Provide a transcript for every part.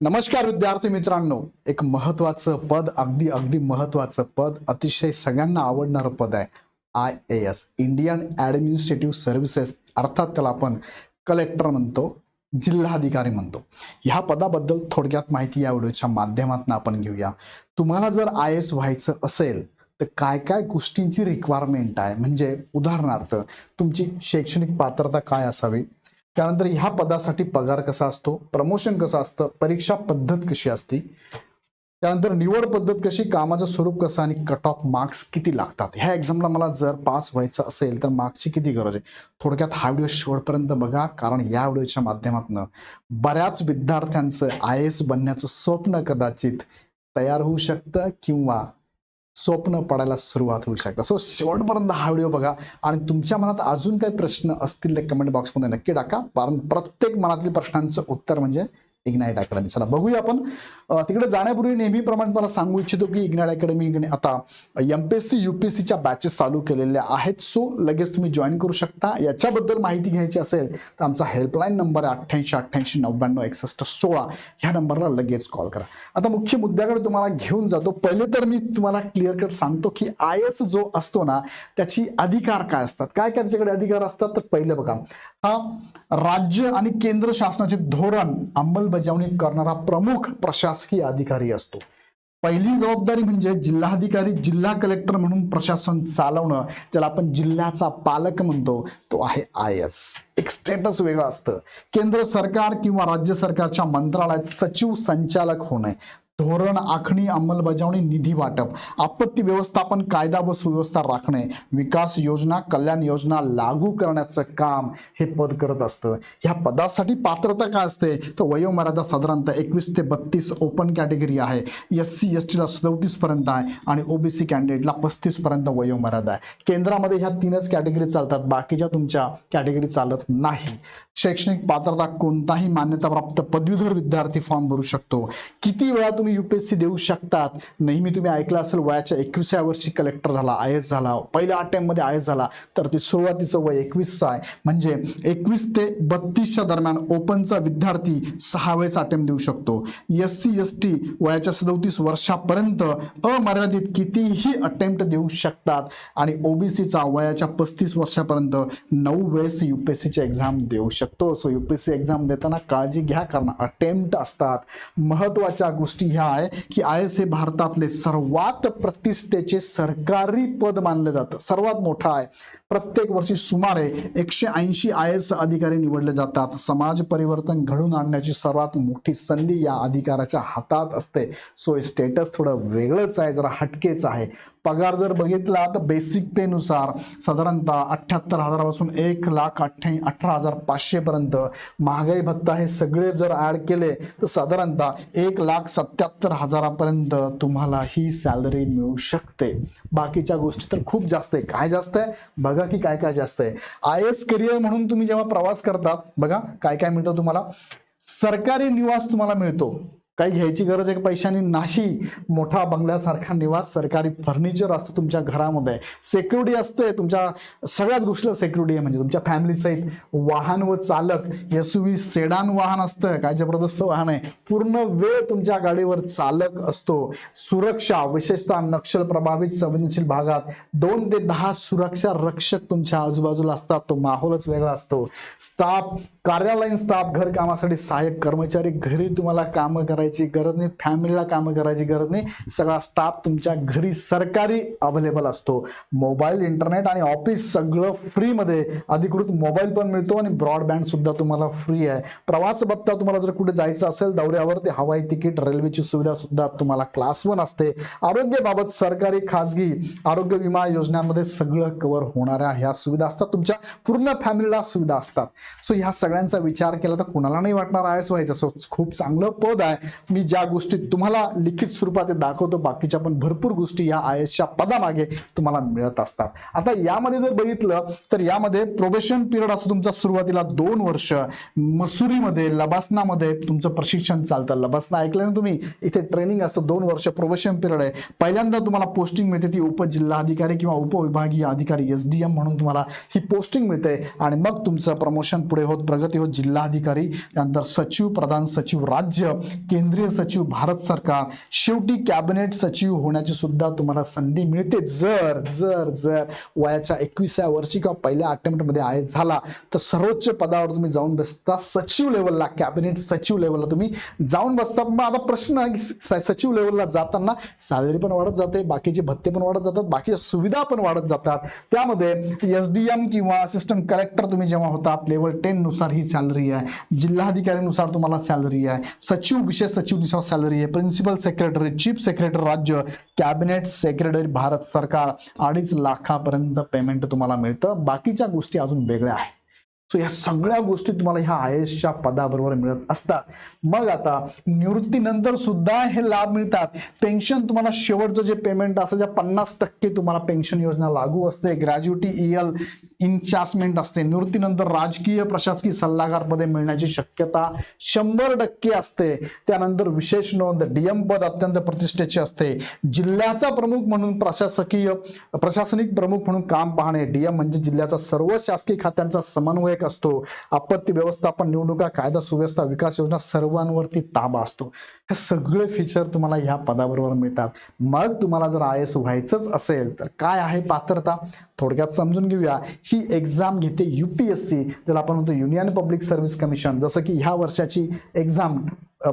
नमस्कार विद्यार्थी मित्रांनो. एक महत्वाचं पद अगदी अगदी महत्वाचं पद अतिशय सगळ्यांना आवडणारं पद आहे I A S Indian administrative services अर्थात त्याला आपण कलेक्टर म्हणतो जिल्हाधिकारी म्हणतो. ह्या पदाबद्दल थोडक्यात माहिती या व्हिडिओच्या माध्यमातून आपण घेऊया. तुम्हाला जर आय एस व्हायचं असेल तर काय काय गोष्टींची रिक्वायरमेंट आहे? म्हणजे उदाहरणार्थ तुमची शैक्षणिक पात्रता काय असावी? त्यानंतर ह्या पदासाठी पगार कसा असतो प्रमोशन कसं असतं परीक्षा पद्धत कशी असते त्यानंतर निवड पद्धत कशी कामाचं स्वरूप कसं आणि कट ऑफ मार्क्स किती लागतात? ह्या एक्झामला मला जर पास व्हायचं असेल तर मार्क्सची किती गरज आहे? थोडक्यात हा व्हिडिओ शेवटपर्यंत बघा कारण या व्हिडिओच्या माध्यमातून बऱ्याच विद्यार्थ्यांचं आय एस बनण्याचं स्वप्न कदाचित तयार होऊ शकतं किंवा स्वप्न पडायला सुरुवात होऊ शकतं. सो शेवटपर्यंत हा व्हिडिओ बघा. आणि तुमच्या मनात अजून काही प्रश्न असतील ते कमेंट बॉक्समध्ये नक्की टाका. कारण प्रत्येक मनातील प्रश्नांचं उत्तर म्हणजे इग्नाईट अकॅडमी चला बघूया आपण. तिकडे जाण्यापूर्वी नेहमीप्रमाणे मला सांगू इच्छितो की इग्नाईट अकॅडमी आता M P S C U P S सीच्या बॅचेस चालू केलेल्या आहेत. सो लगेच तुम्ही जॉईन करू शकता. याच्याबद्दल माहिती घ्यायची असेल तर आमचा हेल्पलाईन नंबर आहे अठ्ठ्याऐंशी अठ्ठ्याऐंशी नव्याण्णव एकसष्ट सोळा. ह्या नंबरला लगेच कॉल करा. आता मुख्य मुद्द्याकडे तुम्हाला घेऊन जातो. पहिले तर मी तुम्हाला क्लिअर कट सांगतो की आय एस जो असतो ना त्याची अधिकार काय असतात? काय काय त्याच्याकडे अधिकार असतात? तर पहिले बघा हा राज्य आणि केंद्र शासनाचे धोरण अंमलबजावणी करणारा प्रमुख प्रशासकीय अधिकारी असतो. पहिली जबाबदारी म्हणजे जिल्हाधिकारी जिल्हा कलेक्टर म्हणून प्रशासन चालवणं त्याला आपण जिल्ह्याचा पालक म्हणतो. तो आहे आय एस. एक स्टेटस वेगळं असतं. केंद्र सरकार किंवा राज्य सरकारच्या मंत्रालयात सचिव संचालक होणे धोरण आखणी अंमलबजावणी निधी वाटप आपत्ती व्यवस्थापन कायदा व सुव्यवस्था राखणे विकास योजना कल्याण योजना लागू करण्याचं काम हे पद करत असतं. ह्या पदासाठी पात्रता काय असते? तर वयोमर्यादा साधारणतः एकवीस ते बत्तीस ओपन कॅटेगरी आहे. एस सी एस टीला सदोतीस पर्यंत आहे आणि ओबीसी कॅन्डिडेटला पस्तीस पर्यंत वयोमर्यादा आहे. केंद्रामध्ये ह्या तीनच कॅटेगरी चालतात. बाकीच्या तुमच्या कॅटेगरी चालत नाही. शैक्षणिक पात्रता कोणताही मान्यताप्राप्त पदवीधर विद्यार्थी फॉर्म भरू शकतो. किती वेळा तुम्ही युपीएससी देऊ शकतात. नेहमी तुम्ही ऐकलं असेल वयाच्या एकविसाव्या वर्षी कलेक्टर झाला आय एस झाला पहिल्या अटेम्पमध्ये आय एस झाला. तर ते सुरुवातीचं वय एकवीसचं आहे. म्हणजे एकवीस ते बत्तीसच्या दरम्यान ओपनचा विद्यार्थी सहा वेळेस अटेम्प्ट देऊ शकतो. एस सी एस टी वयाच्या सदोतीस वर्षापर्यंत अमर्यादित कितीही अटेम्प्ट देऊ शकतात. आणि ओबीसीचा वयाच्या पस्तीस वर्षापर्यंत नऊ वेळेस युपीएससीची एक्झाम देऊ शकतो. सो युपीएससी एक्झाम देताना काळजी घ्या कारण अटेम्प्ट असतात. महत्त्वाच्या गोष्टी ह्या आहे की आय एस हे भारतातले सर्वात प्रतिष्ठेचे सरकारी पद मानलं जातं. सर्वात मोठं आहे. प्रत्येक वर्षी सुमारे एकशे ऐंशी आय एस अधिकारी निवडले जातात. समाज परिवर्तन घडून आणण्याची सर्वात मोठी संधी या अधिकाराच्या हातात असते. सो स्टेटस थोडं वेगळंच आहे जरा हटकेच आहे. पगार जर बघितला तर बेसिक पेनुसार साधारणतः अठ्ठ्याहत्तर हजारापासून एक लाख अठ्ठ्या अठरा हजार पाचशे पर्यंत महागाई भत्ता हे सगळे जर ऍड केले तर साधारणतः एक लाख पंच्याहत्तर हजारापर्यंत तुम्हाला ही सॅलरी मिळू शकते. बाकीच्या गोष्टी तर खूप जास्त आहे. काय जास्त आहे? बघा की काय काय जास्त आहे. आय एस करिअर म्हणून तुम्ही जेव्हा प्रवास करतात बघा काय काय मिळतं तुम्हाला? सरकारी निवास तुम्हाला मिळतो. काही घ्यायची गरज आहे पैशाने नाही. मोठा बंगल्यासारखा निवास सरकारी फर्निचर असतं तुमच्या घरामध्ये. सेक्युरिटी असते. तुमच्या सगळ्याच गोष्टीला सेक्युरिटी आहे. म्हणजे तुमच्या फॅमिली सहित वाहन व चालक एस सेडान वाहन असतं. काय जबरदस्त वाहन आहे. पूर्ण वेळ तुमच्या गाडीवर चालक असतो. सुरक्षा विशेषतः नक्षल प्रभावित संवेदनशील भागात दोन ते दहा सुरक्षा रक्षक तुमच्या आजूबाजूला असतात. तो माहोलच वेगळा असतो. स्टाफ कार्यालयीन स्टाफ घर कामासाठी सहाय्यक कर्मचारी घरी तुम्हाला कामं करायची गरज नाही फॅमिलीला कामं करायची गरज नाही. सगळा स्टाफ तुमच्या घरी सरकारी अवेलेबल असतो. मोबाईल इंटरनेट आणि ऑफिस सगळं फ्रीमध्ये अधिकृत मोबाईल पण मिळतो आणि ब्रॉडबँड सुद्धा तुम्हाला फ्री आहे. प्रवास भत्ता तुम्हाला जर कुठे जायचं असेल दौऱ्यावर ते हवाई तिकीट रेल्वेची सुविधा सुद्धा तुम्हाला क्लास वन असते. आरोग्याबाबत सरकारी खाजगी आरोग्य विमा योजनांमध्ये सगळं कव्हर होणाऱ्या ह्या सुविधा असतात. तुमच्या पूर्ण फॅमिलीला सुविधा असतात. सो ह्या सगळ्यांचा विचार केला तर कुणाला नाही वाटणार आय एस व्हायचं सो खूप चांगलं पद आहे. मी ज्या गोष्टी तुम्हाला लिखित स्वरूपात दाखवतो बाकीच्या पण भरपूर गोष्टी या आय एसच्या पदामागे तुम्हाला मिळत असतात. आता यामध्ये जर बघितलं तर यामध्ये प्रोबेशन पिरियड असतो तुमचा सुरुवातीला दोन वर्ष. मसुरीमध्ये लबासनामध्ये तुमचं प्रशिक्षण चालतं. लबासना ऐकलं ना तुम्ही? इथे ट्रेनिंग असतं दोन वर्ष प्रोबेशन पिरियड आहे. पहिल्यांदा तुम्हाला पोस्टिंग मिळते ती उपजिल्हाधिकारी किंवा उपविभागीय अधिकारी एस डी एम म्हणून तुम्हाला ही पोस्टिंग मिळते. आणि मग तुमचं प्रमोशन पुढे होत प्रगती होत. जिल्हाधिकारी त्यानंतर सचिव प्रधान सचिव राज्य केंद्र केंद्रीय सचिव भारत सरकार शेवटी कॅबिनेट सचिव होण्याची सुद्धा तुम्हाला संधी मिळते. जर जर जर वयाच्या एकविसाव्या वर्षी किंवा पहिल्या अटेम्प्टमध्ये आय झाला तर सर्वोच्च पदावर तुम्ही जाऊन बसता. सचिव लेवलला कॅबिनेट सचिव लेवलला तुम्ही जाऊन बसता. मग आता प्रश्न आहे की सचिव लेवलला जाताना सॅलरी पण वाढत जाते बाकीचे भत्ते पण वाढत जातात बाकीच्या सुविधा पण वाढत जातात. त्यामध्ये एस डी एम किंवा असिस्टंट कलेक्टर तुम्ही जेव्हा होतात लेवल टेन नुसार ही सॅलरी आहे. जिल्हाधिकारीनुसार तुम्हाला सॅलरी आहे. सचिव विशेष सचिवनुसार सॅलरी आहे. प्रिन्सिपल सेक्रेटरी चीफ सेक्रेटरी राज्य कॅबिनेट सेक्रेटरी भारत सरकार. अडीच लाखापर्यंत पेमेंट तुम्हाला मिळतं. बाकीच्या गोष्टी अजून वेगळ्या आहे सो या सगळ्या गोष्टी तुम्हाला ह्या आय एसच्या पदाबरोबर मिळत असतात. मग आता निवृत्तीनंतर सुद्धा हे लाभ मिळतात. पेन्शन तुम्हाला शेवटचं जे पेमेंट असतं ज्या पन्नास टक्के तुम्हाला पेन्शन योजना लागू असते. ग्रॅज्युटी इएल इन्चासमेंट असते. निवृत्तीनंतर राजकीय प्रशासकीय सल्लागार पदे मिळण्याची शक्यता शंभर टक्के असते. त्यानंतर विशेष नोंद डीएम पद अत्यंत प्रतिष्ठेचे असते. जिल्ह्याचा प्रमुख म्हणून प्रशासकीय प्रशासनिक प्रमुख म्हणून काम पाहणे डीएम म्हणजे जिल्ह्याचा सर्व शासकीय खात्यांचा असतो. आपत्ती व्यवस्थापन निवडणुका कायदा सुव्यवस्था विकास योजना सर्वांवरती ताबा असतो. हे सगळे फीचर तुम्हाला ह्या पदाबरोबर मिळतात. मग तुम्हाला जर आय एस व्हायचंच असेल तर काय आहे पात्रता? थोडक्यात समजून घेऊया. ही एक्झाम घेते युपीएससी ज्याला आपण म्हणतो युनियन पब्लिक सर्व्हिस कमिशन जसं की ह्या वर्षाची एक्झाम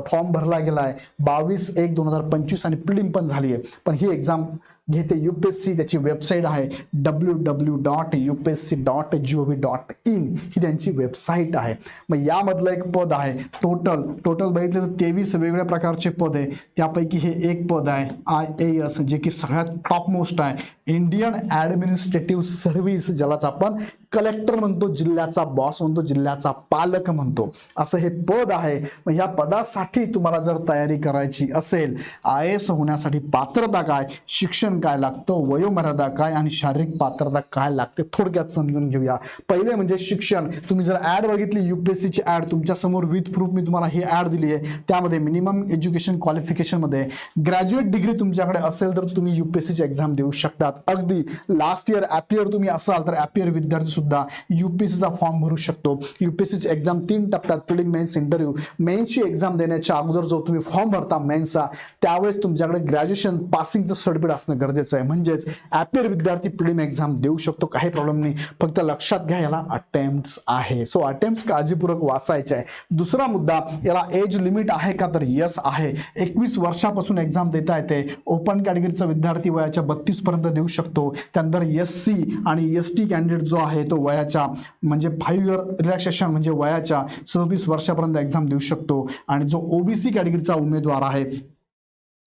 फॉर्म भरला गेला आहे बावीस एक दोन हजार पंचवीस आणि प्रिलिम पण झाली आहे. पण ही एक्झाम घेते युपीएससी त्याची वेबसाईट आहे. W W dot UPSC dot G O V dot in ही त्यांची वेबसाईट आहे. मग यामधलं एक पद आहे टोटल टोटल बघितलं तर तेवीस वेगवेगळ्या प्रकारचे पद आहे. त्यापैकी हे एक पद आहे आय ए एस जे की सगळ्यात टॉप मोस्ट आहे. इंडियन ॲडमिनिस्ट्रेटिव्ह सर्व्हिस ज्यालाच आपण कलेक्टर म्हणतो जिल्ह्याचा बॉस म्हणतो जिल्ह्याचा पालक म्हणतो. असं हे पद आहे. मग या पदासाठी तुम्हाला जर तयारी करायची असेल आय एस होण्यासाठी पात्रता काय शिक्षण काय लागतं वयोमर्यादा काय आणि शारीरिक पात्रता काय लागते थोडक्यात समजून घेऊया. पहिले म्हणजे शिक्षण. तुम्ही जर ऍड बघितली युपीएससीची ऍड तुमच्यासमोर विथ प्रूफ मी तुम्हाला ही ऍड दिली आहे त्यामध्ये मिनिमम एज्युकेशन क्वालिफिकेशनमध्ये ग्रॅज्युएट डिग्री तुमच्याकडे असेल तर तुम्ही युपीएससीची एक्झाम देऊ शकतात. अगदी लास्ट इयर ॲपियर तुम्ही असाल तर ॲपियर विद्यार्थी सुद्धा युपीएससीचा फॉर्म भरू शकतो. युपीएससीची एक्झाम तीन टप्प्यात प्रिलिम मेन्स इंटरव्ह्यू मेन्सची एक्झाम देण्याच्या अगोदर जो तुम्ही फॉर्म भरता मेन्सचा त्यावेळेस तुमच्याकडे ग्रॅज्युएशन पासिंगचं सर्टिफिकेट असणं गरजेचं आहे. म्हणजेच ॲपियर विद्यार्थी प्रिलिम एक्झाम देऊ शकतो. काही प्रॉब्लेम नाही. फक्त लक्षात घ्या याला अटेम्प्ट आहे. सो अटेम्प्ट काळजीपूर्वक वाचायचे आहे. दुसरा मुद्दा याला एज लिमिट आहे का तर यस आहे. एकवीस वर्षापासून एक्झाम देता येते. ओपन कॅटेगरीचा विद्यार्थी वयाच्या बत्तीस पर्यंत देऊ शकतो. त्यानंतर एस सी आणि एस टी कॅन्डिडेट जो आहे तो वयाच्या म्हणजे फाईव्ह इयर रिलॅक्सेशन म्हणजे वयाच्या सव्वीस वर्षापर्यंत एक्झाम देऊ शकतो. आणि जो ओबीसी कॅटेगरीचा उमेदवार आहे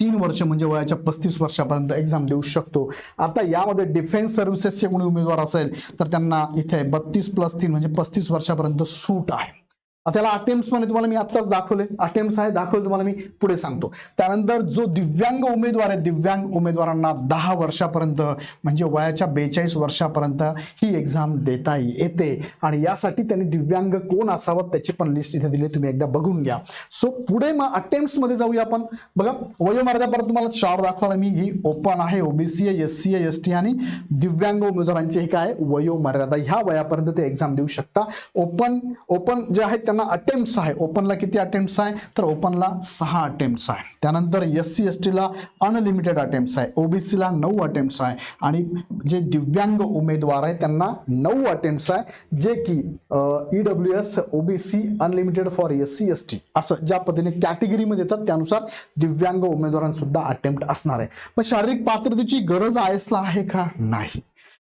तीन वर्ष म्हणजे वयाच्या पस्तीस वर्षापर्यंत एक्झाम देऊ शकतो. आता यामध्ये डिफेन्स सर्व्हिसेसचे कोणी उमेदवार असेल तर त्यांना इथे बत्तीस प्लस तीन म्हणजे पस्तीस वर्षापर्यंत सूट आहे. त्याला अटेम्प्टमध्ये तुम्हाला मी आत्ताच दाखवले. अटेम्प्ट आहे दाखवले तुम्हाला मी पुढे सांगतो. त्यानंतर जो दिव्यांग उमेदवार आहे दिव्यांग उमेदवारांना दहा वर्षापर्यंत म्हणजे वयाच्या बेचाळीस वर्षापर्यंत ही एक्झाम देता येते. आणि यासाठी त्यांनी दिव्यांग कोण असावं त्याची पण लिस्ट इथे दिली तुम्ही एकदा बघून घ्या. सो पुढे मग अटेम्प्टमध्ये जाऊया आपण. बघा वयोमर्यादापर्यंत तुम्हाला चार दाखवला मी ही ओपन आहे. ओबीसी आहे एस सी आहे एस टी आणि दिव्यांग उमेदवारांची हे काय वयोमर्यादा. ह्या वयापर्यंत ते एक्झाम देऊ शकता. ओपन ओपन जे आहेत त्यांना अटेम्प्ट्स आहे. ओपनला किती अटेम्प्ट्स आहे? तर ओपनला सहा अटेम्प्ट्स आहे. त्यानंतर एस सी एस टीला अनलिमिटेड अटेम्प्ट्स आहे. ओबीसीला नऊ अटेम्प्ट्स आहे. आणि जे दिव्यांग उमेदवार आहे त्यांना नऊ अटेम्प्ट्स आहे. जे की E W S OBC unlimited for S C S T असं ज्या पद्धतीने कॅटेगरीमध्ये येतात त्यानुसार दिव्यांग उमेदवारांसुद्धा अटेम्प्ट असणार आहे. मग शारीरिक पात्रतेची गरज आय एसला आहे का? नाही.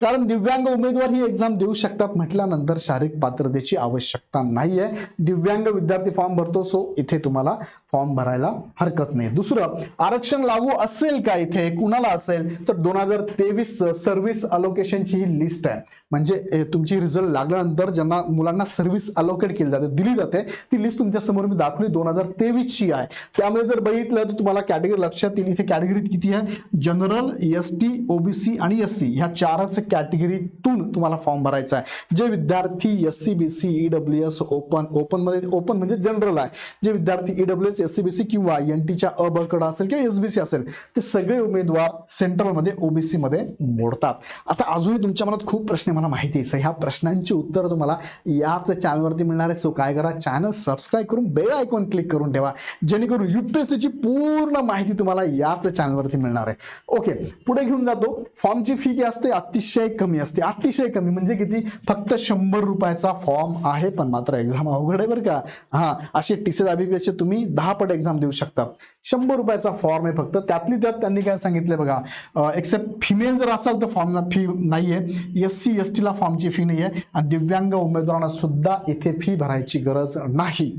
कारण दिव्यांग उमेदवार ही एक्झाम देऊ शकतात म्हटल्यानंतर शारीरिक पात्रतेची आवश्यकता नाहीये. दिव्यांग विद्यार्थी फॉर्म भरतो सो इथे तुम्हाला फॉर्म भरायला हरकत नाही. दुसरं आरक्षण लागू असेल का इथे? कुणाला असेल? तर दोन हजार तेवीस सर्व्हिस अलोकेशनची ही लिस्ट आहे. म्हणजे तुमची रिझल्ट लागल्यानंतर ज्यांना मुलांना सर्व्हिस अलोकेट केली जाते दिली जाते ती लिस्ट तुमच्यासमोर मी दाखवली दोन हजार तेवीसची आहे. त्यामध्ये जर बघितलं तर तुम्हाला कॅटेगरी लक्षात येईल. इथे कॅटेगरीत किती आहे? जनरल एस टी ओबीसी आणि एस सी ह्या चारच कॅटेगरीतून तुम्हाला फॉर्म भरायचा आहे. जे विद्यार्थी S C B C EW S open ओपनमध्ये ओपन म्हणजे जनरल आहे. जे विद्यार्थी ईडब्ल्यू एस एस किंवा एन टीच्या अ ब असेल किंवा एसबीसी असेल ते सगळे उमेदवार सेंट्रलमध्ये ओबीसी मध्ये मोडतात. आता अजूनही तुमच्या मनात खूप प्रश्न मला माहिती आहे. सर ह्या प्रश्नांची उत्तर तुम्हाला याच चॅनलवरती मिळणार आहे सो काय करा चॅनल सबस्क्राईब करून बेल आयकॉन क्लिक करून ठेवा. जेणेकरून युपीएससीची पूर्ण माहिती तुम्हाला याच चॅनलवरती मिळणार आहे. ओके पुढे घेऊन जातो. फॉर्मची फी की असते? अतिशय कमी असते. अतिशय कमी म्हणजे किती? फक्त शंभर रुपयाचा फॉर्म आहे पण मात्र एक्झाम अवघड आहे बरं का. हा असे टीचर आबीपीएसचे तुम्ही दहा पट एक्झाम देऊ शकतात. शंभर रुपयाचा फॉर्म आहे फक्त. त्यातली त्यात त्यांनी काय सांगितलंय बघा एक्सेप्ट फिमेल जर असाल तर फॉर्मला फी नाहीये. एस सी एस टीला फॉर्मची फी नाहीये. आणि दिव्यांग उमेदवारांना सुद्धा इथे फी भरायची गरज नाही.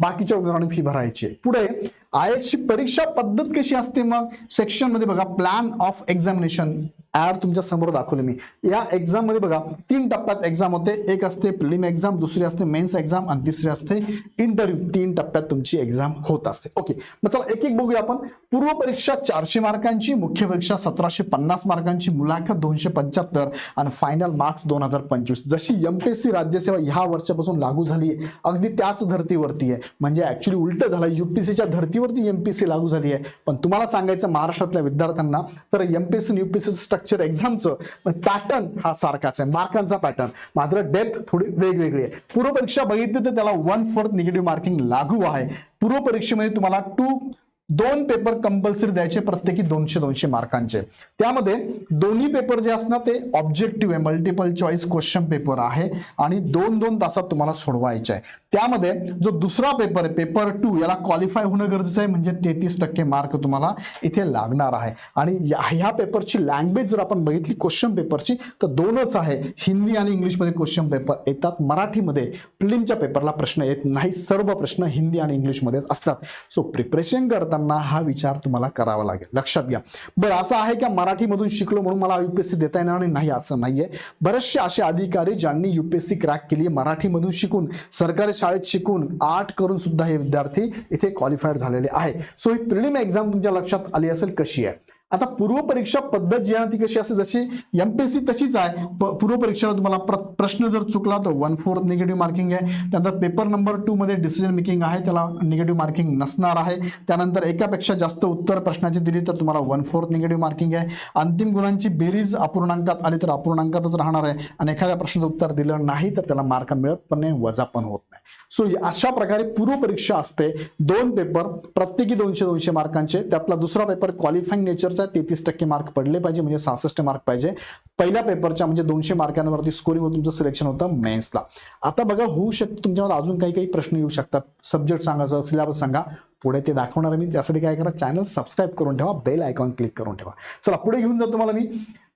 बाकीच्या उमेदवारांनी फी भरायची आहे. पुढे आय एसची परीक्षा पद्धत कशी असते मग? सेक्शनमध्ये बघा प्लॅन ऑफ एक्झामिनेशन ऍड तुमच्यासमोर दाखवले मी. या एक्झाममध्ये बघा तीन टप्प्यात एक्झाम होते. एक असते प्रिलिम एक्झाम दुसरी असते मेन्स एक्झाम आणि तिसरी असते इंटरव्ह्यू तीन टप्प्यात तुमची एक्झाम होत असते. ओके मग चला एक एक बघूया आपण. पूर्व परीक्षा चारशे मार्कांची मुख्य परीक्षा सतराशे पन्नास मार्कांची मुलाखत दोनशे पंच्याहत्तर आणि फायनल मार्क्स दोन हजार पंचवीस. जशी एमपीएससी राज्यसेवा ह्या वर्षापासून लागू झाली आहे अगदी त्याच धर्तीवरती आहे म्हणजे ऍक्च्युली उलट झालं. पीवरती एम पी सी लागू झाली आहे. पण तुम्हाला सांगायचं महाराष्ट्रातल्या विद्यार्थ्यांना तर एमपीएससी युपीएससी स्ट्रक्चर एक्झामचं पॅटर्न हा सारखाच आहे. मार्कांचा पॅटर्न मात्र डेप्थ थोडी वेगवेगळी आहे. पूर्व परीक्षा बघितली तर त्याला वन फोर्थ निगेटिव्ह मार्किंग लागू आहे. पूर्व परीक्षेमध्ये तुम्हाला टू दोन पेपर कंपल्सरी द्यायचे प्रत्येकी दोनशे दोनशे मार्कांचे. त्यामध्ये दोन्ही पेपर जे असणार ते ऑब्जेक्टिव्ह आहे मल्टिपल चॉईस क्वेश्चन पेपर आहे आणि दोन दोन तासात तुम्हाला सोडवायचे आहे. त्यामध्ये जो दुसरा पेपर आहे पेपर टू याला क्वालिफाय होणं गरजेचं आहे म्हणजे तेहतीस टक्के मार्क तुम्हाला इथे लागणार आहे. आणि या- ह्या पेपरची लँग्वेज जर आपण बघितली क्वेश्चन पेपरची तर दोनच आहे. हिंदी आणि इंग्लिशमध्ये क्वेश्चन पेपर येतात. मराठीमध्ये प्रिलिमच्या पेपरला प्रश्न येत नाही. सर्व प्रश्न हिंदी आणि इंग्लिशमध्येच असतात. सो प्रिपरेशन करताना हा विचार तुम्हाला करावा लागेल. लक्षात घ्या. बरं असं आहे का मराठीमधून शिकलो म्हणून मला युपीएससी देता येणार नाही? नाही असं नाहीये. बरेचसे असे अधिकारी ज्यांनी युपीएससी क्रॅक केली आहे मराठीमधून शिकून सरकारी शाळेत शिकून आर्ट करून सुद्धा हे विद्यार्थी इथे क्वालिफाईड झालेले आहे सो ही प्रिलिम एक्झाम तुमच्या लक्षात आली असेल कशी आहे? आता पूर्व परीक्षा पद्धत जी आहे ती कशी असते जशी एमपीएससी तशीच आहे. पूर्व परीक्षेला तुम्हाला प्रश्न जर चुकला तर वन फोर्थ निगेटिव्ह मार्किंग आहे. त्यानंतर पेपर नंबर टू मध्ये डिसिजन मेकिंग आहे त्याला निगेटिव्ह मार्किंग नसणार आहे. त्यानंतर एकापेक्षा जास्त उत्तर प्रश्नाची दिली तर तुम्हाला वन फोर्थ निगेटिव्ह मार्किंग आहे. अंतिम गुणांची बेरीज अपूर्णांकात आली तर अपूर्णांकातच राहणार आहे. आणि एखाद्या प्रश्नाचं उत्तर दिलं नाही तर त्याला मार्क मिळत पण नाही वजा पण होत नाही. सो अशा प्रकारे पूर्व परीक्षा असते. दोन पेपर प्रत्येकी दोनशे दोनशे मार्कांचे. त्यातला दुसरा पेपर क्वालिफाईंग नेचरचा तेहतीस टक्के मार्क पडले पाहिजे म्हणजे सहासष्ट मार्क पाहिजे. पहिल्या पेपरच्या म्हणजे दोनशे मार्कांवरती स्कोरिंग तुमचं सिलेक्शन होतं मेन्सला आता बघा होऊ शकतं तुमच्यामध्ये अजून काही काही प्रश्न येऊ शकतात. सब्जेक्ट सांगायचं सिलेबस सांगा. पुढे ते दाखवणार आहे मी. त्यासाठी काय करा चॅनल सबस्क्राईब करून ठेवा. बेल आयकॉन क्लिक करून ठेवा. चला पुढे घेऊन जातो तुम्हाला मी.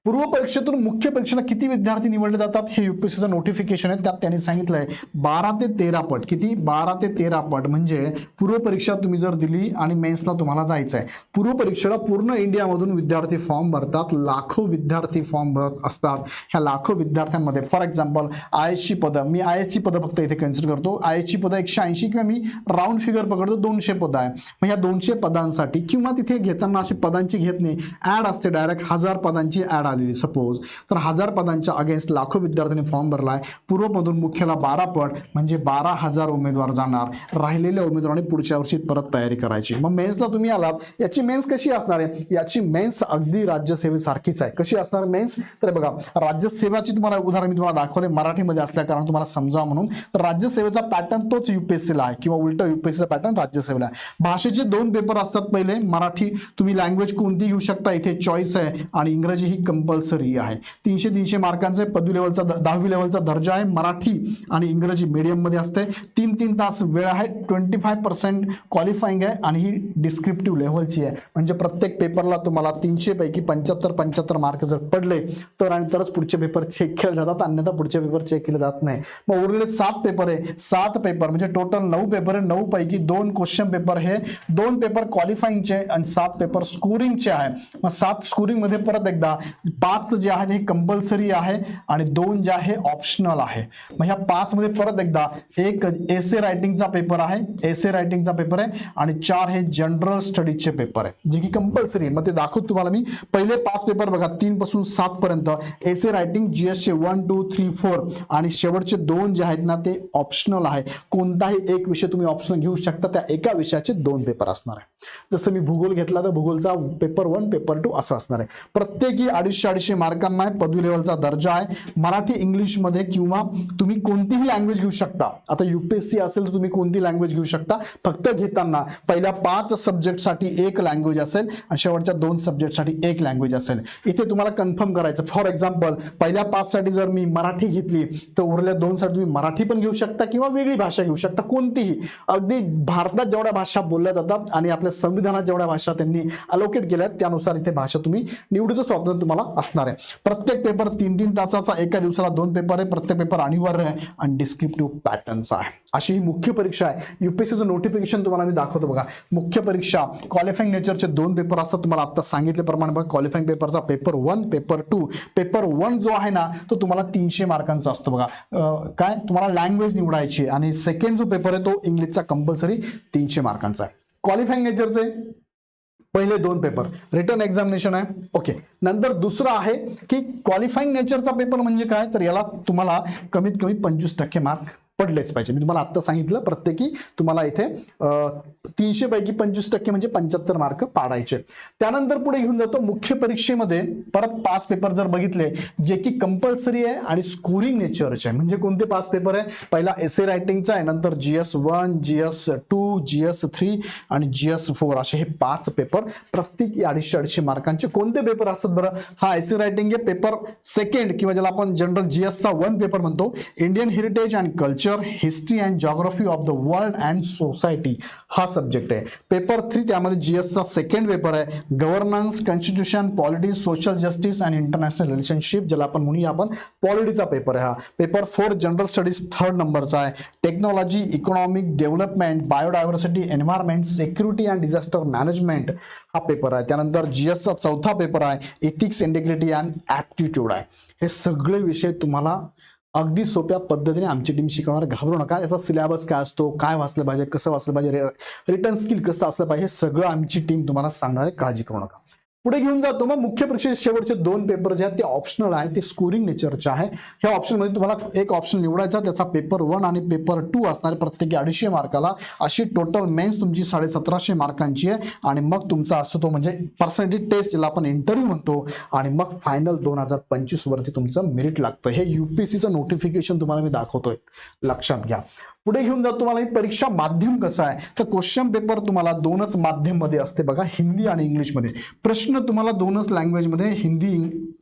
पूर्व परीक्षेतून मुख्य परीक्षेला किती विद्यार्थी निवडले जातात हे युपीएससीचं नोटिफिकेशन आहे. त्यात त्यांनी सांगितलंय बारा ते तेरा पट. किती? बारा ते तेरा पट. म्हणजे पूर्व परीक्षा तुम्ही जर दिली आणि मेन्सला तुम्हाला जायचं आहे पूर्व परीक्षेला पूर्ण इंडियामधून विद्यार्थी फॉर्म भरतात. लाखो विद्यार्थी फॉर्म भरत असतात. ह्या लाखो विद्यार्थ्यांमध्ये फॉर एक्झाम्पल आय एसची पदं. मी आय एसची पदं फक्त इथे कन्सिडर करतो. आय एसची पदं एकशे ऐंशी किंवा मी राऊंड फिगर पकडतो दोनशे पदं आहे. मग ह्या दोनशे पदांसाठी किंवा तिथे घेताना अशी पदांची घेत नाही. ऍड असते डायरेक्ट हजार पदांची ऍड आलेली सपोज तर हजार पदांच्या अगेन्स्ट लाखो विद्यार्थ्यांनी फॉर्म भरलाय. पूर्वमधून मुख्याला बारा पट म्हणजे बारा हजार उमेदवार जाणार. राहिलेल्या उमेदवारांनी पुढच्या वर्षी परत तयारी करायची. मग मेन्सला तुम्ही आलात याची मेन्स कशी असणार आहे? याची मेन्स अगदी राज्यसेवेसारखीच आहे. कशी असणार मेन्स तर बघा राज्यसेवाची तुम्हाला उदाहरण मी तुम्हाला दाखवले मराठीमध्ये असल्या कारण तुम्हाला समजा म्हणून. तर राज्यसेवेचा पॅटर्न तोच युपीएससीला आहे किंवा उलट युपीएससीचा पॅटर्न राज्यसेवेला आहे. भाषेचे दोन पेपर असतात पहिले मराठी. तुम्ही लँग्वेज कोणती घेऊ शकता इथे चॉईस आहे आणि इंग्रजी ही कंपल्सरी आहे. तीनशे तीनशे मार्कांचे पदवी लेवलचा दहावी लेवलचा दर्जा आहे मराठी आणि इंग्रजी मीडियममध्ये असते. तीन तीन तास वेळ आहे. ट्वेंटी फाय पर्सेंट क्वालिफाईंग आहे आणि ही डिस्क्रिप्टिव्ह लेवलची आहे. म्हणजे प्रत्येक पेपरला तुम्हाला तीनशे पैकी पंच्याहत्तर पंच्याहत्तर मार्क जर पडले तर आणि तरच पुढचे पेपर चेक केले जातात. अन्यथा पुढचे पेपर चेक केले जात नाही. मग उरलेले सात पेपर आहे. सात पेपर म्हणजे टोटल नऊ पेपर आहे. नऊ पैकी दोन क्वेश्चन पेपर हे. दोन पेपर क्वालिफाईंगचे आणि सात पेपर स्कोरिंगचे आहे. मग सात स्कोरिंगमध्ये परत एकदा पाच जे आहेत हे कंपल्सरी आहे आणि दोन जे आहे ऑप्शनल आहे. मग ह्या पाच मध्ये परत एकदा एक एसे रायटिंगचा पेपर आहे एसे रायटिंगचा पेपर आहे आणि चार हे जनरल स्टडीजचे पेपर आहे. जे की कंपल्सरी आहे. मग ते दाखवत तुम्हाला मी. पहिले पाच पेपर बघा तीन पासून सात पर्यंत. एसे रायटिंग जीएस चे वन टू थ्री फोर आणि शेवटचे दोन जे आहेत ना ते ऑप्शनल आहे. कोणताही एक विषय तुम्ही ऑप्शनल घेऊ शकता त्या एका विषयाचे दोन पेपर असणार आहे. जसं मी भूगोल घेतला तर भूगोलचा पेपर वन पेपर टू असं असणार आहे. प्रत्येकी अडीचशे अडीचशे मार्कांना आहे पदवी लेवलचा दर्जा आहे. मराठी इंग्लिशमध्ये किंवा तुम्ही कोणतीही लँग्वेज घेऊ शकता. आता युपीएससी असेल तर तुम्ही कोणती लँग्वेज घेऊ शकता. फक्त घेताना पहिल्या पाच सब्जेक्टसाठी एक लँग्वेज असेल आणि शेवटच्या दोन सब्जेक्टसाठी एक लँग्वेज असेल. इथे तुम्हाला कन्फर्म करायचं. फॉर एक्झाम्पल पहिल्या पाचसाठी जर मी मराठी घेतली तर उरल्या दोनसाठी तुम्ही मराठी पण घेऊ शकता किंवा वेगळी भाषा घेऊ शकता. कोणतीही. अगदी भारतात जेवढ्या भाषा बोलल्या जातात आणि आपल्या संविधानात जेवढ्या भाषा त्यांनी अलोकेट केल्या आहेत, त्यानुसार इथे भाषा तुम्ही निवडीचं स्वातंत्र्य तुम्हाला असणार आहे. प्रत्येक पेपर तीन तीन तासाचा एका दिवसाला दोन पेपर आहे प्रत्येक पेपर अनिवार्य आहे आणि डिस्क्रिप्टिव्ह पॅटर्नचा आहे. अशी ही मुख्य परीक्षा आहे. युपीएससीचं नोटिफिकेशन तुम्हाला मी दाखवतो बघा. मुख्य परीक्षा क्वालिफाईंग नेचरचे दोन पेपर असतात तुम्हाला आता सांगितल्याप्रमाणे बघा. क्वालिफाईंग पेपरचा paper one paper two paper one जो आहे ना तो तुम्हाला तीनशे मार्कांचा असतो बघा. काय? तुम्हाला लँग्वेज निवडायची आणि सेकंड जो पेपर आहे तो इंग्लिशचा कंपल्सरी तीनशे मार्कांचा आहे. क्वालिफाईंग नेचरचे पहिले दोन पेपर रिटर्न एक्झामिनेशन आहे. ओके नंतर दुसरं आहे की क्वालिफाईंग नेचरचा पेपर म्हणजे काय? तर याला तुम्हाला कमीत कमी पंचवीस टक्के मार्क पडलेच पाहिजे. मी तुम्हाला आत्ता सांगितलं प्रत्येकी तुम्हाला इथे तीनशे पैकी पंचवीस टक्के म्हणजे पंच्याहत्तर मार्क पाडायचे. त्यानंतर पुढे घेऊन जातो मुख्य परीक्षेमध्ये. परत पाच पेपर जर बघितले जे की कंपल्सरी आहे आणि स्कोरिंग नेचरचे आहे म्हणजे कोणते पाच पेपर आहे? पहिला एस ए रायटिंगचा आहे नंतर G S one G S two G S three आणि जी एस फोर असे हे पाच पेपर प्रत्येक अडीचशे अडीचशे मार्कांचे कोणते पेपर असतात बरं? हा एसे रायटिंग हे पेपर सेकंड किंवा ज्याला आपण जनरल जी एसचा वन पेपर म्हणतो Indian heritage and culture history and geography of the world and society हा सब्जेक्ट आहे. पेपर थ्री त्यामध्ये जी एसचा सेकंड पेपर आहे. Governance constitution polity social justice and international relationship ज्याला आपण म्हणूया आपण पॉलिटीचा पेपर आहे हा. Paper four general studies third नंबरचा आहे. Technology economic development biodiversity environment security and disaster management हा पेपर आहे. त्यानंतर जी एसचा चौथा पेपर आहे. इथिक्स इंटिग्रिटी अँड ॲप्टिट्यूड आहे. हे सगळे विषय तुम्हाला अगदी सोप्या पद्धतीने आमची टीम शिकवणार. घाबरू नका. याचा सिलेबस काय असतो? काय वाचलं पाहिजे? कसं वाचलं पाहिजे? रिटर्न स्किल कसं असलं पाहिजे? सगळं आमची टीम तुम्हाला सांगणार आहे. काळजी करू नका. पुढे घेऊन जातो. मग मुख्य परीक्षेचे शेवटचे दोन पेपर जे आहेत ते ऑप्शनल आहे ते स्कोरिंग नेचरचे आहे. ह्या ऑप्शनमध्ये तुम्हाला एक ऑप्शन निवडायचा त्याचा पेपर वन आणि पेपर टू असणारे प्रत्येकी अडीचशे मार्काला. अशी टोटल मेन्स तुमची साडे सतराशे मार्कांची आहे. आणि मग तुमचा असतो तो म्हणजे पर्सेंटेज टेस्ट ज्याला आपण इंटरव्ह्यू म्हणतो. आणि मग फायनल दोन हजार पंचवीस वरती तुमचं मेरिट लागतं. हे युपीएससीचं नोटिफिकेशन तुम्हाला मी दाखवतोय. लक्षात घ्या. पुढे घेऊन जातो तुम्हाला परीक्षा माध्यम कसं आहे? तर क्वेश्चन पेपर तुम्हाला दोनच माध्यममध्ये असते बघा हिंदी आणि इंग्लिशमध्ये. प्रश्न तुम्हाला दोनच लँग्वेजमध्ये हिंदी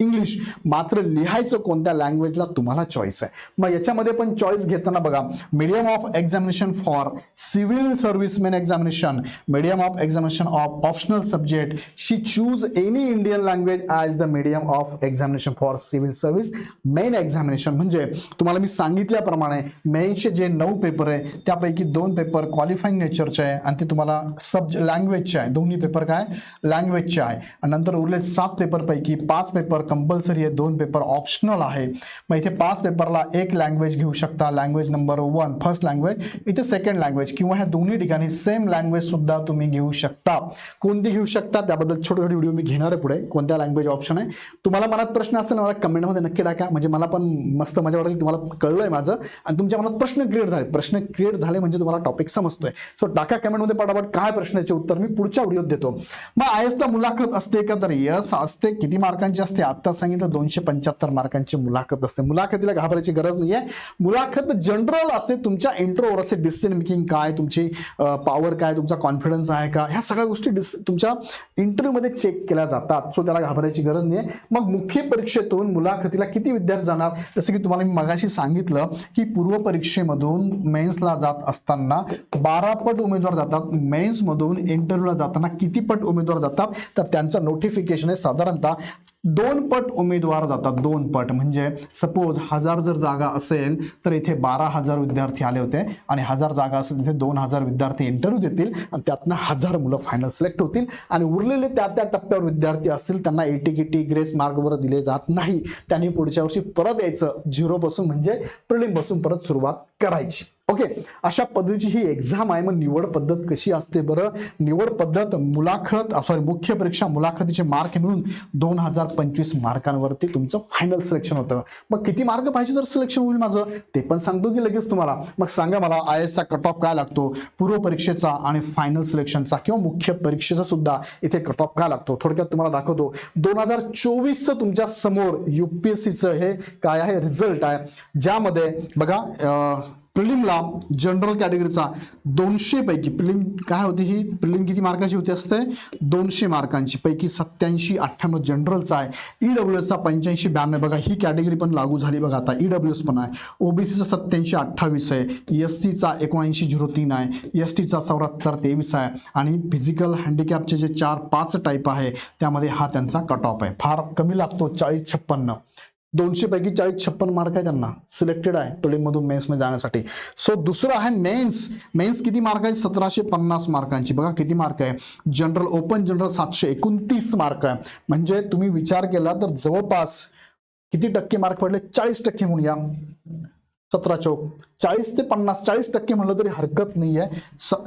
इंग्लिश मात्र लिहायचं कोणत्या लँग्वेजला तुम्हाला चॉईस आहे. मग याच्यामध्ये पण चॉईस घेताना बघा medium of examination for civil service main examination medium of examination of optional subject she choose any Indian language as the medium of examination for civil service main examination म्हणजे तुम्हाला मी सांगितल्याप्रमाणे मेनचे जे नऊ पेपर आहे त्यापैकी दोन पेपर क्वालिफाईंग नेचरचे आहे आणि ते तुम्हाला सब्ज लँग्वेजचे आहे. दोन्ही पेपर काय? लँग्वेजचे आहे. आणि नंतर उरले सात पेपरपैकी पाच पेपर कंपल्सरी आहे दोन पेपर ऑप्शनल आहे. मग इथे पाच पेपरला एक लँग्वेज घेऊ शकता. Language number one first language इथे सेकंड लँग्वेज किंवा ह्या दोन्ही ठिकाणी सेम लँग्वेज सुद्धा तुम्ही घेऊ शकता. कोणती घेऊ शकता? त्याबद्दल छोटे छोटे व्हिडिओ मी घेणार आहे पुढे. कोणत्या लँग्वेज ऑप्शन आहे? तुम्हाला मनात प्रश्न असेल ना मला कमेंटमध्ये नक्की टाका. म्हणजे मला पण मस्त मजा वाटेल तुम्हाला कळलंय माझं. आणि तुमच्या मनात प्रश्न क्रिएट झाले. प्रश्न क्रिएट झाले म्हणजे तुम्हाला टॉपिक समजतोय. सो टाका कमेंटमध्ये पटापट काय प्रश्नाचे उत्तर मी पुढच्या व्हिडिओत देतो. मग आय एसला मुलाखत असते का? तर यस असते. किती मार्कांची असते? आता सांगितलं दोनशे पंच्याहत्तर मार्कांची मुलाखत असते. मुलाखतीला घाबरायची गरज नाहीये. मुलाखत जनरल असते. तुमच्या इंट्रोवर असते. डिसिजन मेकिंग काय तुमची पॉवर काय तुमचा कॉन्फिडन्स आहे का? ह्या सगळ्या गोष्टी डिस तुमच्या इंटरव्ह्यूमध्ये चेक केल्या जातात. सो त्याला घाबरायची गरज नाही मग मुख्य परीक्षेतून मुलाखतीला किती विद्यार्थी जाणार? जसं की तुम्हाला मी मगाशी सांगितलं की पूर्व परीक्षेमधून मेन्सला जात असताना बारा पट उमेदवार जातात. मेन्समधून इंटरव्ह्यूला जाताना किती पट उमेदवार जातात? तर त्यांचं नोटिफिकेशन आहे साधारणतः दोन पट उमेदवार जातात दोन पट. म्हणजे सपोज हजार जर जागा असेल तर इथे बारा हजार विद्यार्थी आले होते आणि हजार जागा असेल तिथे दोन हजार विद्यार्थी इंटरव्ह्यू देतील आणि त्यातनं हजार मुलं फायनल सिलेक्ट होतील. आणि उरलेले त्या त्या टप्प्यावर विद्यार्थी असतील त्यांना एटी किटी ग्रेस मार्क दिले जात नाही. त्यांनी पुढच्या वर्षी परत यायचं झिरो बसून म्हणजे प्रिलिम बसून परत सुरुवात करायची. ओके अशा पद्धतीची ही एक्झाम आहे. मग निवड पद्धत कशी असते बरं? निवड पद्धत मुलाखत सॉरी मुख्य परीक्षा मुलाखतीचे मार्क मिळून दोन हजार पंचवीस मार्कांवरती तुमचं फायनल सिलेक्शन होतं. मग किती मार्क पाहिजे तर सिलेक्शन होईल माझं? ते पण सांगतो की लगेच तुम्हाला. मग सांगा मला आय एसचा कट ऑफ काय लागतो? पूर्व परीक्षेचा आणि फायनल सिलेक्शनचा किंवा मुख्य परीक्षेचा सुद्धा इथे कट ऑफ काय लागतो? थोडक्यात तुम्हाला दाखवतो. दोन हजार चोवीसचं तुमच्यासमोर युपीएससीचं हे काय आहे? रिझल्ट आहे. ज्यामध्ये बघा प्रिलिमला जनरल कॅटेगरीचा दोनशे पैकी प्रिलिम काय होती ही? प्रिलिम किती मार्काची होती असते? दोनशे मार्कांची. पैकी सत्याऐंशी अठ्ठ्याण्णव जनरलचा आहे. ईडब्ल्यू एसचा पंच्याऐंशी ब्याण्णव. बघा ही कॅटेगरी पण लागू झाली बघा आता. ईडब्ल्यू एस पण आहे. ओबीसीचा सत्याऐंशी अठ्ठावीस आहे. एस सीचा एकोणऐंशी झिरो तीन आहे. एस टीचा चौऱ्याहत्तर तेवीस आहे. आणि फिजिकल हँडिकॅपचे जे चार पाच टाईप आहे त्यामध्ये हा त्यांचा कट ऑफ आहे. फार कमी लागतो. चाळीस छप्पन्न. दोनशे पैकी चाळीस छप्पन मार्क आहे त्यांना. सिलेक्टेड आहे टोलिंगमधून मेन्समध्ये जाण्यासाठी. सो दुसरं आहे मेन्स मेन्स किती मार्क आहे? सतराशे पन्नास मार्कांची बघा किती मार्क आहे. जनरल ओपन जनरल सातशे एकोणतीस मार्क आहे. म्हणजे तुम्ही विचार केला तर जवळपास किती टक्के मार्क पडले? चाळीस टक्के म्हणूया. सतरा चौक. चाळीस ते पन्नास चाळीस टक्के म्हणलं तरी हरकत नाही आहे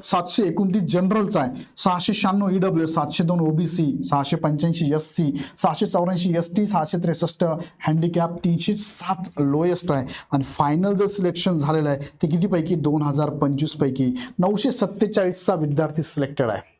सातशे एकोणतीस जनरलचा आहे. सहाशे शहाण्णव ईडब्ल्यू सातशे दोन ओबीसी सहाशे पंच्याऐंशी एस सी सहाशे चौऱ्याऐंशी एस टी सहाशे त्रेसष्ट हँडिकॅप तीनशे सात लोएस्ट आहे. आणि फायनल जर सिलेक्शन झालेलं आहे ते कितीपैकी? दोन हजार पंचवीसपैकी नऊशे सत्तेचाळीसचा विद्यार्थी सिलेक्टेड आहे.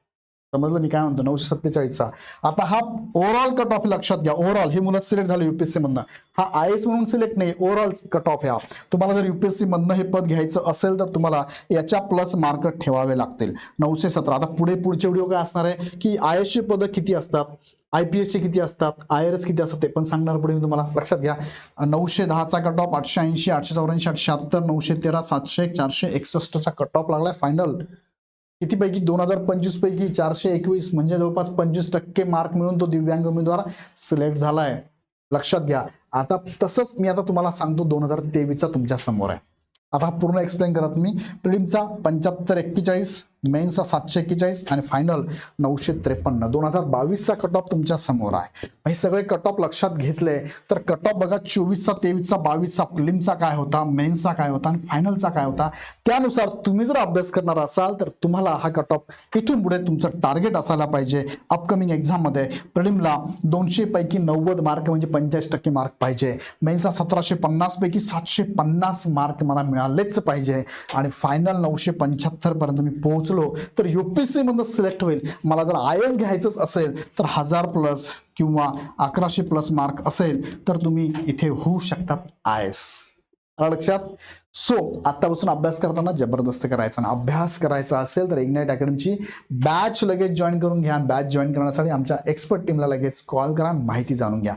समजलं मी काय म्हणतो? नऊशे सत्तेचाळीसचा. आता हा ओव्हरऑल कट ऑफ लक्षात घ्या. ओव्हरऑल हे मुलं सिलेक्ट झालं युपीएससी मधनं. हा आय एस म्हणून सिलेक्ट नाही ओव्हरऑल कट ऑफ ह्या तुम्हाला जर युपीएससी मधनं हे पद घ्यायचं असेल तर तुम्हाला याच्या प्लस मार्क ठेवावे लागतील. नऊशे सतरा. आता पुढे पुढचे व्हिडिओ काय असणार आहे? की आय एसची पदं किती असतात? आय पी एसचे किती असतात? आय आर एस किती असतात? ते पण सांगणार पुढे मी तुम्हाला. लक्षात घ्या. नऊशे दहाचा कट ऑफ आठशे ऐंशी आठशे चौऱ्याऐंशी आठशे शहात्तर नऊशे तेरा सातशे चारशे एकसष्टचा कट ऑफ लागलाय. फायनल किती पैकी दोन हजार पंचवीस पैकी चारशे एकवीस. म्हणजे जवळपास पंचवीस टक्के मार्क मिळून तो दिव्यांग उमेदवार सिलेक्ट झालाय. लक्षात घ्या. आता तसंच मी आता तुम्हाला सांगतो दोन हजार तेवीसचा तुमच्यासमोर आहे. आता पूर्ण एक्सप्लेन करा तुम्ही प्रिलिमचा पंच्याहत्तर एक्केचाळीस मेन्सचा सातशे एक्केचाळीस आणि फायनल नऊशे त्रेपन्न. दोन हजार बावीसचा कट ऑफ तुमच्यासमोर आहे. हे सगळे कट ऑफ लक्षात घेतले तर कट ऑफ बघा चोवीसचा तेवीसचा बावीसचा प्लिमचा काय होता मेन्सचा काय होता आणि फायनलचा काय होता त्यानुसार तुम्ही जर अभ्यास करणार असाल तर तुम्हाला हा कट ऑफ इथून पुढे तुमचं टार्गेट असायला पाहिजे. अपकमिंग एक्झाममध्ये प्रिलिमला दोनशे पैकी नव्वद मार्क म्हणजे पंचेचाळीस टक्के मार्क पाहिजे. मेन्सला सतराशे पन्नास पैकी सातशे पन्नास मार्क मला मिळालेच पाहिजे. आणि फायनल नऊशे पंच्याहत्तर पर्यंत मी पोहोचलो तर युपीएससी मधून सिलेक्ट होईल. मला जर आय एस घ्यायचंच असेल तर हजार प्लस किंवा अकराशे प्लस मार्क असेल तर तुम्ही इथे होऊ शकतात आय एस लक्षात? सो आतापासून अभ्यास करताना जबरदस्त करायचा. ना अभ्यास करायचा असेल तर इग्नाइट अकॅडमीची बॅच लगेच जॉईन करून घ्या. बॅच जॉईन करण्यासाठी आमच्या एक्सपर्ट टीमला लगेच कॉल करा. माहिती जाणून घ्या.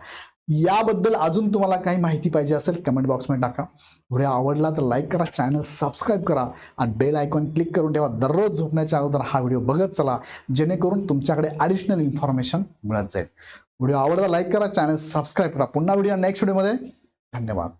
याबद्दल अजून तुम्हाला काही माहिती पाहिजे असेल कमेंट बॉक्समध्ये टाका. व्हिडिओ आवडला तर लाईक करा चॅनल सबस्क्राईब करा आणि बेल आयकॉन क्लिक करून ठेवा. दररोज झोपण्याच्या अगोदर हा व्हिडिओ बघत चला जेणेकरून तुमच्याकडे ॲडिशनल इन्फॉर्मेशन मिळत जाईल. व्हिडिओ आवडला लाईक करा चॅनल सबस्क्राईब करा. पुन्हा व्हिडिओ नेक्स्ट व्हिडिओमध्ये धन्यवाद.